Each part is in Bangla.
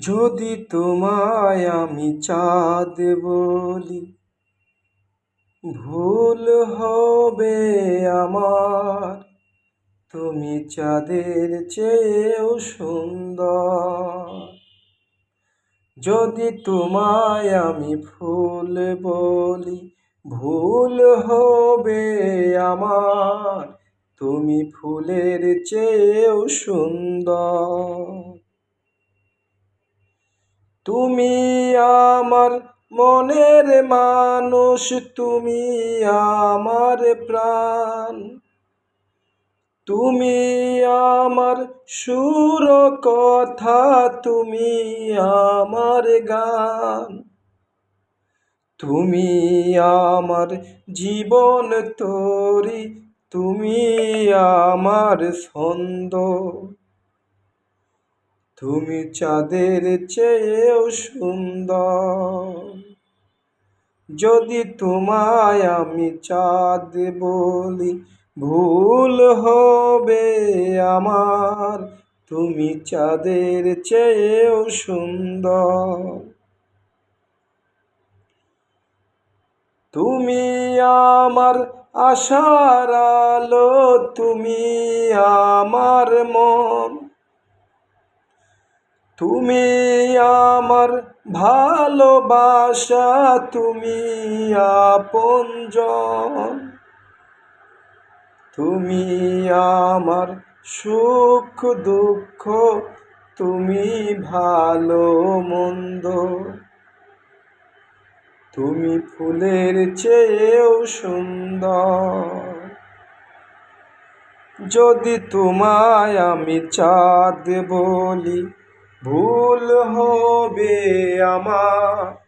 যদি তোমায় আমি চাঁদ বলি, ভুল হবে আমার। তুমি চাঁদের চেয়েও সুন্দর। যদি তোমায় আমি ফুল বলি, ভুল হবে আমার। তুমি ফুলের চেয়েও সুন্দর। তুমি আমার মনের মানুষ, তুমি আমার প্রাণ। তুমি আমার সুর কথা, তুমি আমার গান। তুমি আমার জীবন তরি, তুমি আমার ছন্দ। তুমি চাঁদের চেয়েও সুন্দর। যদি তোমায় আমি চাঁদ বলি, ভুল হবে আমার। তুমি চাঁদের চেয়েও সুন্দর। তুমি আমার আশার আলো, তুমি আমার মন। তুমি আমার ভালোবাসা, তুমি আপনজন তুমি আমার সুখ, দুঃখ, তুমি ভালো, মন্দ। তুমি ফুলের চেয়েও সুন্দর। যদি তোমায় আমি চাঁদ বলি ভুল হবে আমার।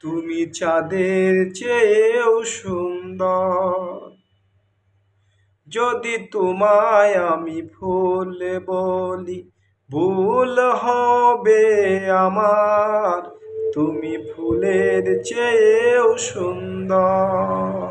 তুমি চাঁদের চেয়েও সুন্দর। যদি তোমায় আমি ফুল বলি, ভুল হবে আমার। তুমি ফুলের চেয়েও সুন্দর।